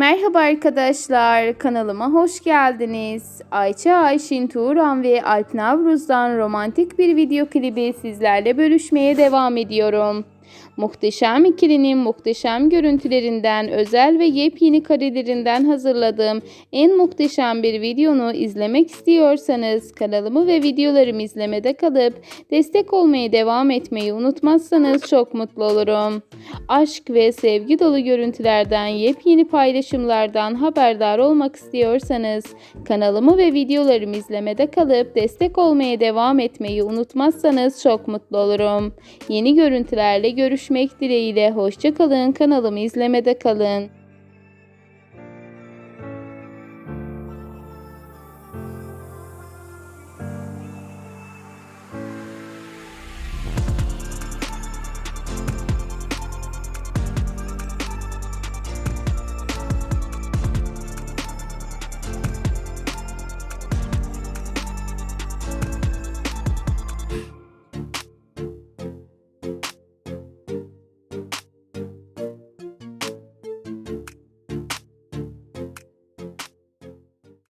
Merhaba arkadaşlar, kanalıma hoş geldiniz. Ayça Ayşin Turan ve Alp Navruz'dan romantik bir video klibi sizlerle bölüşmeye devam ediyorum. Muhteşem ikilinin muhteşem görüntülerinden, özel ve yepyeni karelerinden hazırladığım en muhteşem bir videonu izlemek istiyorsanız kanalımı ve videolarımı izlemede kalıp destek olmaya devam etmeyi unutmazsanız çok mutlu olurum. Aşk ve sevgi dolu görüntülerden, yepyeni paylaşımlardan haberdar olmak istiyorsanız kanalımı ve videolarımı izlemede kalıp destek olmaya devam etmeyi unutmazsanız çok mutlu olurum. Yeni görüntülerle görüşmek dileğiyle hoşçakalın kanalımı izlemede kalın.